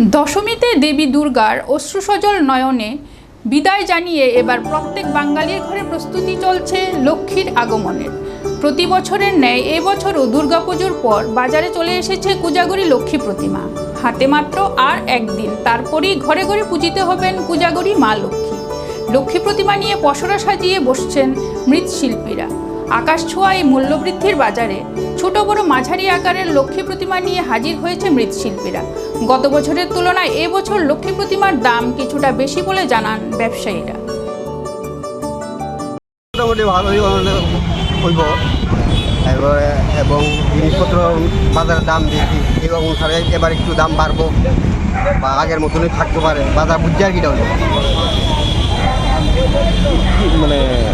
দশমীতে দেবী দুর্গার অশ্রুসজল নয়নে বিদায় জানিয়ে এবার প্রত্যেক বাঙালির ঘরে প্রস্তুতি চলছে লক্ষ্মীর আগমনের। প্রতি বছরের ন্যায় এবছরও দুর্গাপুজোর পর বাজারে চলে এসেছে কুজাগরি লক্ষ্মী প্রতিমা। হাতে মাত্র আর একদিন, তারপরেই ঘরে ঘরে পূজিতে হবেন কুজাগরি মা লক্ষ্মী। লক্ষ্মী প্রতিমা নিয়ে পসরা সাজিয়ে বসছেন মৃৎশিল্পীরা। আকাশ ছোঁয়া এই মূল্যবৃদ্ধির বাজারে ছোট বড় মাঝারি আকারের লক্ষ্মী প্রতিমা নিয়ে হাজির হয়েছে মৃৎশিল্পীরা। গত বছরের তুলনায় এবছর লক্ষ্মী প্রতিমার দাম কিছুটা বেশি বলে জানান ব্যবসায়ীরা। মোটামুটি ভালোই এবং জিনিসপত্র বাজারের দাম অনুসারে এবার একটু দাম বাড়বো বা আগের মতনই থাকতে পারে। বাজার বুঝছে আর কি-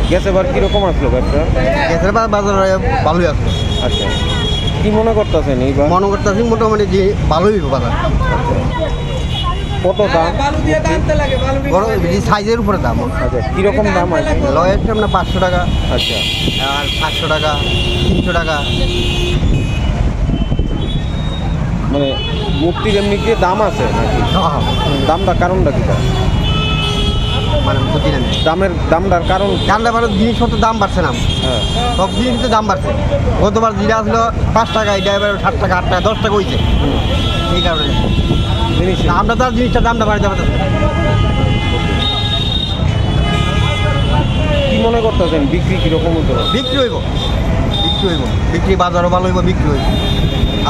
গ্যাস এবার কীরকম আসলো ব্যবসা গ্যাসের বাজারে ভালোই আছে আচ্ছা। কি মনে করতেছেন এইবার মনে করতেছি মোটামুটি যে ভালোই বাজার। কত দাম? বড় সাইজের উপরে দাম। আচ্ছা কীরকম দাম আছে? লয়ের আপনার পাঁচশো টাকা। আচ্ছা। আর সাতশো টাকা তিনশো টাকা। মানে মূর্তির এমনি কি দাম আছে নাকি? হ্যাঁ, দামটা কারণটা কি? দামের দামটার কারণ? দামটা মানে জিনিসপত্রের দাম বাড়ছে না। হ্যাঁ। সব জিনিসের দাম বাড়ছে। গতবার জিরা আসলো পাঁচ টাকা এটা এবার ষাট টাকা আট টাকা দশ টাকা হয়েছে এই কারণে। জিনিস। আমরা তো আর জিনিসটার দামটা বাড়াতে পারতেছি। কি মনে করতেছেন বিক্রি কীরকম হতো বিক্রি হইব। বিক্রি হইব। বিক্রি বাজারও ভালো হইব বিক্রি হইব।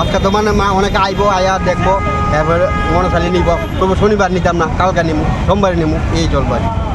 আজকে তো মানে মা অনেকে আইব আয়া দেখব এবার মনে চালিয়ে নিব। তবু শনিবার নিতাম না কালকে নিমু সোমবারে নিমু এই চলবে। আর কি।